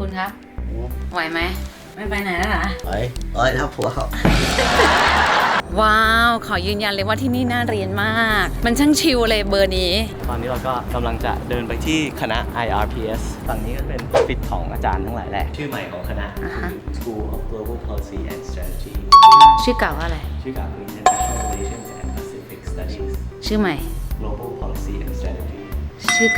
คุณครับไหวไหมไม่ไปไหนแล้วเหรอเอ้ยเอ้ยถ้าผัวเขาว้าว ขอยืนยันเลยว่าที่นี่น่าเรียนมาก มันช่างชิลเลยเบอร์นี้ ตอนนี้เราก็กำลังจะเดินไปที่คณะ IRPS ฝั่งนี้ก็เป็นออฟฟิศของอาจารย์ทั้งหลายแหละ ชื่อใหม่ของคณะอ่าฮะ School of Global Policy and Strategy ชื่อเก่าว่าอะไร ชื่อกับ International Relations and Pacific Studies ชื่อใหม่ Global Policy and Strategy ชื่อ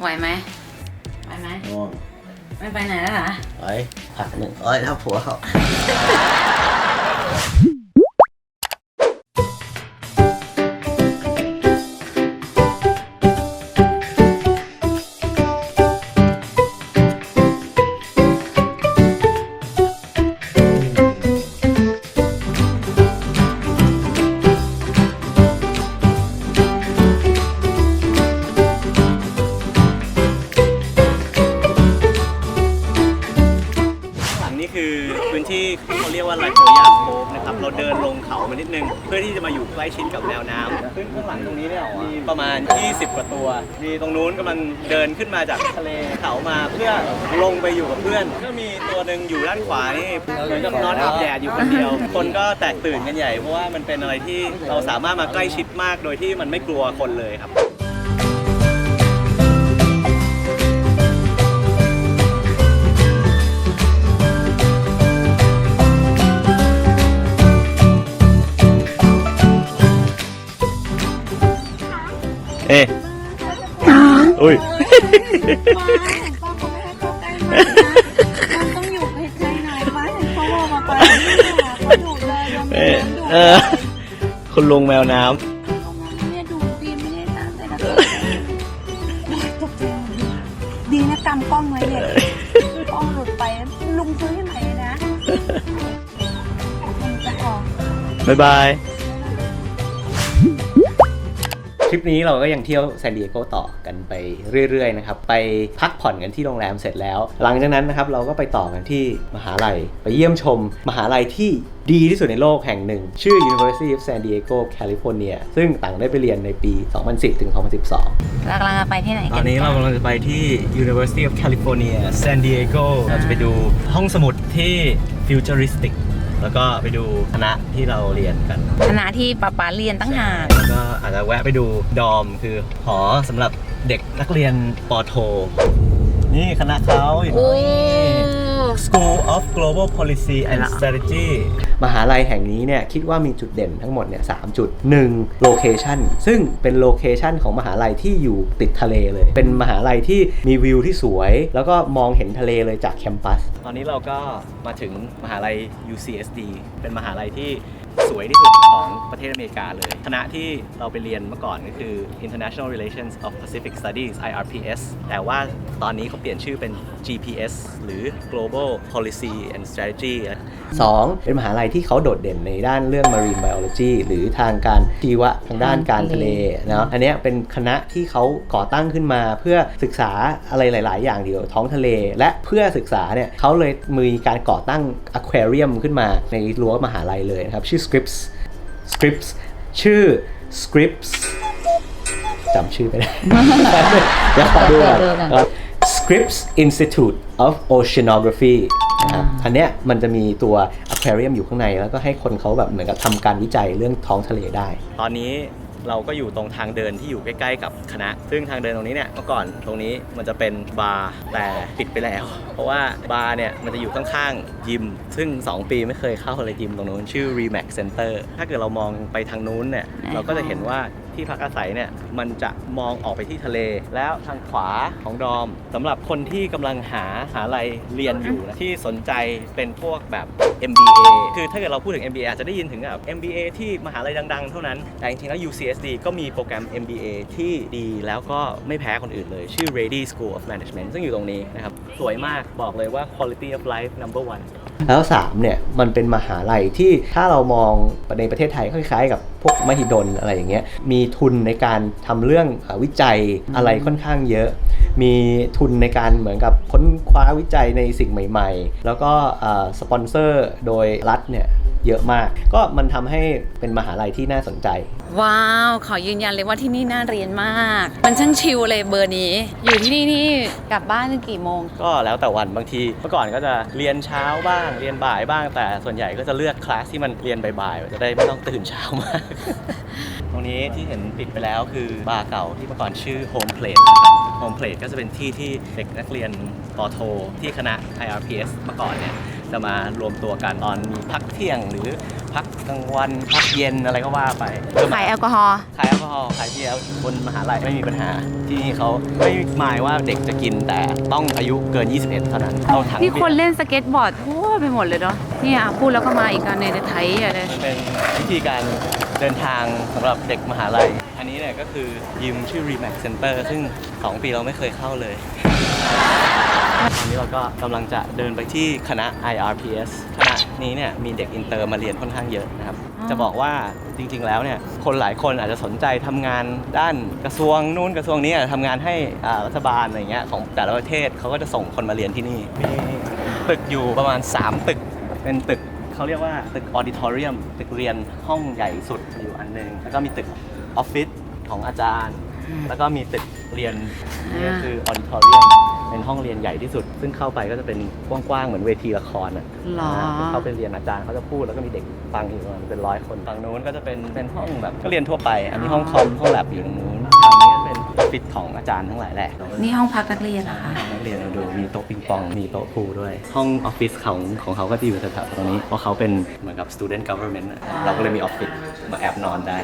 ไหมไหวไหมไหวไหมง่วงไม่ไปไหนแล้วเหรอ เอ้ยพักหนึ่งเอ้ยถ้าผัวเขา ที่เขาเรียกว่าไลโ o ยาโคฟนะครับเราเดินลงเขามานิดนึง เพื่อที่จะมาอยู่ใกล้ชิดกับแนวน้ำซึ่งข้างหลังตรงนี้เนี่ยมีประมาณ 20 กว่าตัว มีตรงนู้นกำลังเดินขึ้นมาจากทะเลเขามาเพื่อลงไปอยู่กับเพื่อน ก็มีตัวหนึ่งอยู่ด้านขวานี่เหมือนกับนอนอาบแดดอยู่คนเดียว คนก็แตกตื่นกันใหญ่เพราะว่ามันเป็นอะไรที่เราสามารถมาใกล้ชิดมากโดยที่มันไม่กลัวคนเลยครับ เอ๊ะอุ้ยป้าเห็นป้าเขาไม่ให้เข้าใกล้มันนะมันต้องอยู่ไกลๆหน่อยป้าเห็นเขาบอกมาไปนี่ค่ะเขาดุเลยมันเอ๊ะดุเออคุณลุงแมวน้เนี่ยดุดีไม่ได้ตามแต่ละคนตกใจหมดเลยดีนะกำกล้องไว้เนี่ยกล้องหลุดไปลุงซื้อให้ใหม่เลยนะมันจะออกำบ๊ายบาย ทริปนี้เราก็ยังเที่ยวซานดิเอโกต่อกันไปเรื่อยๆนะครับไปพักผ่อนกันที่โรงแรมเสร็จแล้ว หลังจากนั้นนะครับเราก็ไปต่อกันที่มหาลัย ไปเยี่ยมชม มหาลัยที่ดีที่สุดในโลกแห่งหนึ่ง ชื่อ University of San Diego California ซึ่งต่างได้ไปเรียนในปี 2010 ถึง 2012 เรากำลังจะไปที่ไหนตกัอนนี้เรากำลังจะไปที่ University of California San Diego เราจะไปดูห้องสมุดที่ futuristic แล้วก็ไปดูคณะที่เราเรียนกันคณะที่ป๊าป๊าเรียนตั้งหากแล้วก็อาจจะแวะไปดูดอมคือหอสำหรับเด็กนักเรียนปอโท นี่คณะเขาอยู่ตรงโอ้นี้ School of Global Policy and Strategy มหาลัยแห่งนี้เนี่ยคิดว่ามีจุดเด่นทั้งหมดเนี่ยสามจุดหนึ่งโลเคชันซึ่งเป็นโลเคชันของมหาลัยที่อยู่ติดทะเลเลย เป็นมหาลัยที่มีวิวที่สวย แล้วก็มองเห็นทะเลเลยจากแคมปัส ตอนนี้เราก็มาถึงมหาลัย UCSD เป็นมหาลัยที่ สวยที่สุดของประเทศอเมริกาเลยคณะที่เราไปเรียนเมื่อก่อนก็คือ International Relations of Pacific Studies IRPS แต่ว่าตอนนี้เขาเปลี่ยนชื่อเป็น GPS หรือ Global Policy and Strategy 2. เป็นมหาลัยที่เขาโดดเด่นในด้านเรื่อง Marine Biology หรือทางการชีวะทางด้านการทะเลเนาะอันนี้เป็นคณะที่เขาก่อตั้งขึ้นมาเพื่อศึกษาอะไรหลาย ๆ อย่างเดียวท้องทะเล และเพื่อศึกษาเนี่ยเขาเลยมีการก่อตั้ง Aquarium ขึ้นมาในรั้วมหาลัยเลยนะครับชื่อ Scripps Scripps ชื่อ Scripps จำชื่อไม่ได้ เดี๋ยวขอดูก่อนเดี๋ยวๆๆเอ่อ Scripps Institute of Oceanography นะครับอันเนี้ยมันจะมีตัว aquarium อยู่ข้างใน แล้วก็ให้คนเขาแบบเหมือนกับทำการวิจัยเรื่องท้องทะเลได้ ตอนนี้ เราก็อยู่ตรงทางเดินที่อยู่ใกล้ๆกับคณะ ซึ่งทางเดินตรงนี้เนี่ยเมื่อก่อนตรงนี้มันจะเป็นบาร์แต่ปิดไปแล้ว เพราะว่าบาร์เนี่ยมันจะอยู่ข้างๆยิม ซึ่ง 2 ปีไม่เคยเข้าเลยยิมตรงนู้นชื่อ Remax Center ถ้าเกิดเรามองไปทางนู้นเนี่ยเราก็จะเห็นว่า ที่พักอาศัยเนี่ยมันจะมองออกไปที่ทะเล แล้วทางขวาของดอมสำหรับคนที่กำลังหาหาอะไรเรียนอยู่นะที่สนใจเป็นพวกแบบ MBA คือถ้าเกิดเราพูดถึง MBA อาจจะได้ยินถึงแบบ MBA ที่มหาลัยดัง ๆ เท่านั้น แต่จริงๆแล้ว UCSD ก็มีโปรแกรม MBA ที่ดีแล้วก็ไม่แพ้คนอื่นเลย ชื่อ Ready School of Management ซึ่งอยู่ตรงนี้นะครับ สวยมากบอกเลยว่า quality of life number one แล้ว3เนี่ยมันเป็นมหาลัยที่ถ้าเรามองในประเทศไทยคล้ายๆ กับพวกมหิดลอะไรอย่างเงี้ยมีทุนในการทำเรื่องวิจัยอะไรค่อนข้างเยอะ มีทุนในการเหมือนกับค้นคว้าวิจัยในสิ่งใหม่ ๆ แล้วก็สปอนเซอร์โดยรัฐเนี่ย เยอะมาก ก็มันทำให้เป็นมหาลัยที่น่าสนใจ ว้าว ขอยืนยันเลยว่าที่นี่น่าเรียนมาก มันช่างชิลเลยเบอร์นี้ อยู่ที่นี่นี่กลับบ้านกี่โมง ก็แล้วแต่วันบางทีเมื่อก่อนก็จะเรียนเช้าบ้าง เรียนบ่ายบ้าง แต่ส่วนใหญ่ก็จะเลือกคลาสที่มันเรียนบ่ายๆจะได้ไม่ต้องตื่นเช้ามากตรงนี้ที่เห็นปิดไปแล้วคือบาร์เก่าที่เมื่อก่อนชื่อ Home Plate นะครับ Home Plate ก็จะเป็นที่ที่เด็กนักเรียนปอโท ที่คณะ IRPS เมื่อก่อนเนี่ย จะมารวมตัวกันตอนมีพักเที่ยงหรือพักกลางวันพักเย็นอะไรก็ว่าไปขายแอลกอฮอล์ขายแอลกอฮอล์ขายเบียร์บนมหาลัยไม่มีปัญหา ที่นี่เขาไม่หมายว่าเด็กจะกินแต่ต้องอายุเกิน 21 เท่านั้นเอาถังนี่เบีคยนร์เล่นสเก็ตบอร์ดทั่วไปหมดเลยเนาะนี่อะพูดแล้วก็มาอีกอันในไทยอะเลยเป็นวิธีการเดินทางสำหรับเด็กมหาลัย อันนี้เนี่ยก็คือยิมชื่อ Remax Center ซึ่ง 2 ปีเราไม่เคยเข้าเลย ตอนนี้เราก็กำลังจะเดินไปที่คณะ IRPS คณะนี้เนี่ยมีเด็กอินเตอร์มาเรียนค่อนข้างเยอะนะครับอ๋อจะบอกว่าจริงๆแล้วเนี่ยคนหลายคนอาจจะสนใจทำงานด้านกระทรวงนู้นกระทรวงนี้อะทำงานให้อ่ารัฐบาลอะไรเงี้ยของแต่ละประเทศเขาก็จะส่งคนมาเรียนที่นี่มีตึกอยู่ประมาณ 3 ตึก เป็นตึกเขาเรียกว่าตึกออดิทอเรียมตึกเรียนห้องใหญ่สุดอยู่อันหนึง แล้วก็มีตึกออฟฟิศของอาจารย์ แล้วก็มีตึก เรียนนี่ก็คือออดิทอเรียมเป็นห้องเรียนใหญ่ที่สุด ซึ่งเข้าไปก็จะเป็นกว้างๆ เหมือนเวทีละครอะหรอนะเข้าไปเรียนอาจารย์เขาจะพูดแล้วก็มีเด็กฟังอยู่ประมาณเป็นร้อยคนฝั่งนู้นก็จะเป็นเป็นห้องแบบก็เรียนทั่วไป อันนี้ห้องคอมห้องแลบอยู่ตรงนู้น ฟฟิศของอาจารย์ทั้งหลายแหละนี่ห้องพักนักเรียนเหรอคะนักเรียนเราดูมีโต๊ะปิงปองมีโต๊ะพูลด้วย ห้องออฟฟิศของของเขาก็จะอยู่แถวๆตรงนี้เพราะเขาเป็นเหมือนกับ student government อะเราก็เลยมีออฟฟิศมาแอบนอนได้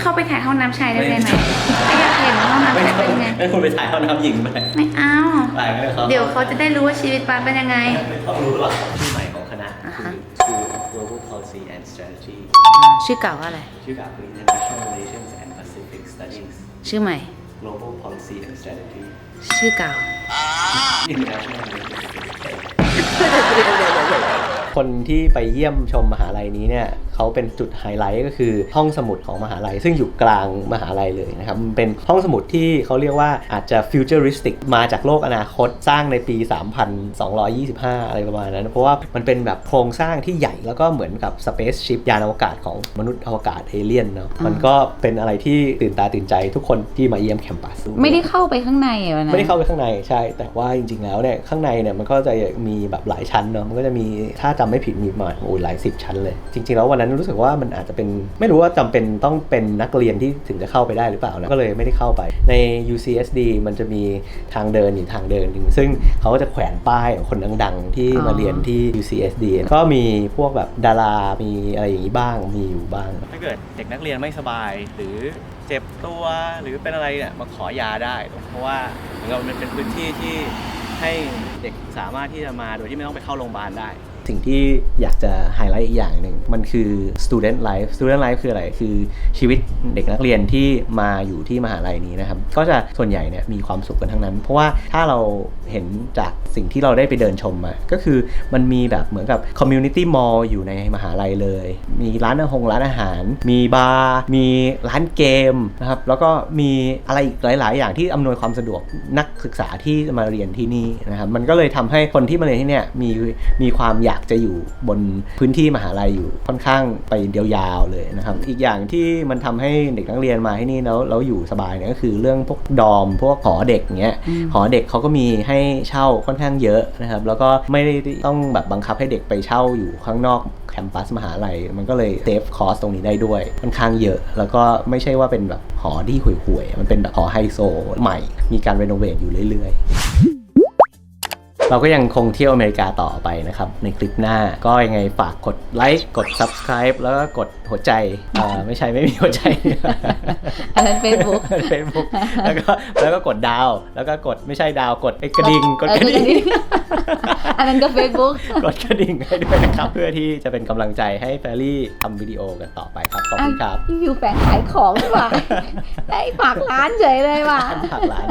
เข้าไปถ่ายห้องน้ำชายได้เลยไหมไม่อยากเห็นห้องน้ำชายเป็นยังไง ไม่คุณไปถ่ายห้องน้ำหญิงไปไม่เอา ไปไม่ได้เขาเดี๋ยวเขาจะได้รู้ว่าชีวิตปาเป็นยังไง ไม่ต้องรู้หรอกชื่อใหม่ของคณะอ่าคืฮะ อ School of Global Policy and Strategy ชื่อเก่าว่าอะไร ชื่อกับ International Relations and Pacific Studies ชื่อใหม่ Global Policy and Strategy ชื่อเก่า International Relations คนที่ไปเยี่ยมชมมหาลัยนี้เนี่ย เขาเป็นจุดไฮไลท์ก็คือห้องสมุดของมหาลัย ซึ่งอยู่กลางมหาลัยเลยนะครับมันเป็นห้องสมุดที่เขาเรียกว่าอาจจะฟิวเจอริสติกมาจากโลกอนาคตสร้างในปี 3225 อะไรประมาณนั้น เพราะว่ามันเป็นแบบโครงสร้างที่ใหญ่แล้วก็เหมือนกับสเปซชิพยานอวกาศของมนุษย์อวกาศเอเลี่ยนเนาะมันก็เป็นอะไรที่ตื่นตาตื่นใจทุกคนที่มาเยี่ยมแคมปัสไม่ได้เข้าไปข้างในเหรอนะไม่ได้เข้าไปข้างในใช่ แต่ว่าจริงๆแล้วเนี่ยข้างในเนี่ยมันก็จะมีแบบหลายชั้นเนาะมันก็จะมีถ้าจำไม่ผิดมีประมาณโอ้ยหลายสิบชั้นเลย จริงๆแล้ววันนั้นรู้สึกว่ามันอาจจะเป็นไม่รู้ว่าจำเป็นต้องเป็นนักเรียนที่ถึงจะเข้าไปได้หรือเปล่านะก็เลยไม่ได้เข้าไปใน UCSD มันจะมีทางเดินอยู่ทางเดินหนึ่งซึ่งเขาก็จะแขวนป้ายของคนดัง ๆ ที่มาเรียนที่ UCSD ก็มีพวกแบบดารามีอะไรอย่างนี้บ้างมีอยู่บ้าง ถ้าเกิดเด็กนักเรียนไม่สบายหรือเจ็บตัวหรือเป็นอะไรเนี่ยมาขอยาได้ เพราะว่าเหมือนกับมันเป็นพื้นที่ที่ให้เด็กสามารถที่จะมาโดยที่ไม่ต้องไปเข้าโรงพยาบาลได้ สิ่งที่อยากจะไฮไลท์อีกอย่างหนึ่งมันคือ student life student life คืออะไร คือชีวิตเด็กนักเรียนที่มาอยู่ที่มหาลัยนี้นะครับ ก็จะส่วนใหญ่เนี่ยมีความสุขกันทั้งนั้น เพราะว่าถ้าเราเห็นจากสิ่งที่เราได้ไปเดินชมมา ก็คือมันมีแบบเหมือนกับ community mall อยู่ในมหาลัยเลย มีร้านอาหงร้านอาหาร มีบาร์มีร้านเกมนะครับแล้วก็มีอะไรอีกหลาย ๆ อย่างที่อำนวยความสะดวกนักศึกษาที่มาเรียนที่นี่นะครับมันก็เลยทำให้คนที่มาเรียนที่เนี่ยมีมีความอยากจะอยู่บนพื้นที่มหาลัยอยู่ค่อนข้างไปเดียวยาวเลยนะครับ อีกอย่างที่มันทำให้เด็กนักเรียนมาที่นี่แล้วแล้วอยู่สบายเนี่ยก็คือเรื่องพวกดอม พวกหอเด็กเงี้ยหอเด็กเขาก็มีให้เช่าค่อนข้างเยอะนะครับ แล้วก็ไม่ได้ต้องแบบบังคับให้เด็กไปเช่าอยู่ข้างนอกแคมปัสมหาลัย มันก็เลยเซฟคอสตรงนี้ได้ด้วยค่อนข้างเยอะ แล้วก็ไม่ใช่ว่าเป็นแบบหอที่ห่วยๆมันเป็นแบบหอไฮโซใหม่ มีการรีโนเวทอยู่เรื่อยๆ เราก็ยังคงเที่ยวอเมริกาต่อไปนะครับ ในคลิปหน้าก็ยังไงฝากกดไลค์กด subscribe แล้วก็กดหัวใจเอ่อไม่ใช่ไม่มีหัวใจ อันนั้น Facebook เฟซบุ๊กแล้วก็แล้วก็กดดาว แล้วก็กดไม่ใช่ดาวกดไอ้กระดิ่งกดกระดิ่ง อันนั้นก็ Facebook กดกระดิ่งให้ด้วยนะครับ เพื่อที่จะเป็นกำลังใจให้แฟรรี่ทำวิดีโอกันต่อไปครับ ขอบคุณครับอยู่แฝงขายของดีกว่าได้ฝากร้านเฉยเลยว่ะ ฝากร้าน